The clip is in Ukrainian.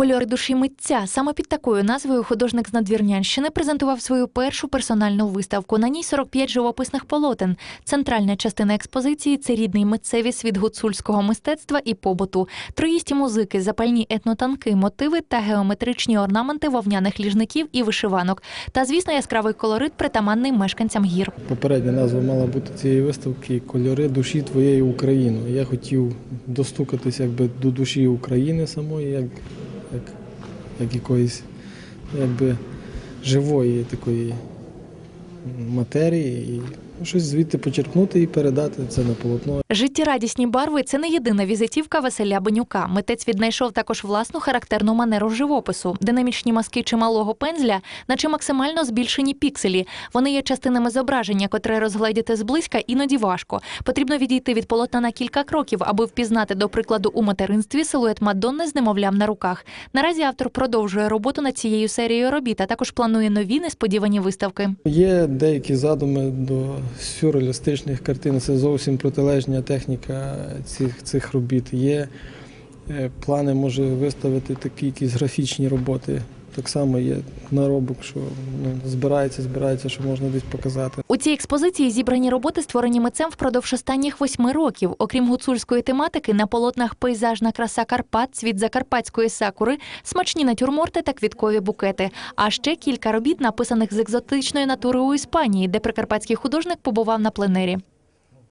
Кольори душі митця саме під такою назвою художник з Надвірнянщини презентував свою першу персональну виставку. На ній 45 живописних полотен. Центральна частина експозиції це рідний митцеві світ гуцульського мистецтва і побуту, троїсті музики, запальні етнотанки, мотиви та геометричні орнаменти вовняних ліжників і вишиванок. Та, звісно, яскравий колорит притаманний мешканцям гір. Попередня назва мала бути цієї виставки Кольори душі твоєї України. Я хотів достукатися якби до душі України самої, як, як, як якоїсь якби живої такої матерії, і щось звідти почерпнути і передати це на полотно. Життєрадісні барви це не єдина візитівка Василя Бенюка. Митець віднайшов також власну характерну манеру живопису. Динамічні мазки чималого пензля, наче максимально збільшені пікселі. Вони є частинами зображення, котре розгледіти зблизька іноді важко. Потрібно відійти від полотна на кілька кроків, аби впізнати, до прикладу, у материнстві силует Мадонни з немовлям на руках. Наразі автор продовжує роботу над цією серією робіт, а також планує нові несподівані виставки. Є деякі задуми до сюрреалістичних картин. Це зовсім протилежна техніка цих, цих робіт. Є е, плани, може виставити такі якісь графічні роботи. Так само є наробок, що ну, збирається, збирається, що можна десь показати. У цій експозиції зібрані роботи, створені митцем впродовж останніх восьми років. Окрім гуцульської тематики, на полотнах пейзажна краса Карпат, цвіт закарпатської сакури, смачні натюрморти та квіткові букети. А ще кілька робіт, написаних з екзотичної натури у Іспанії, де прикарпатський художник побував на пленері.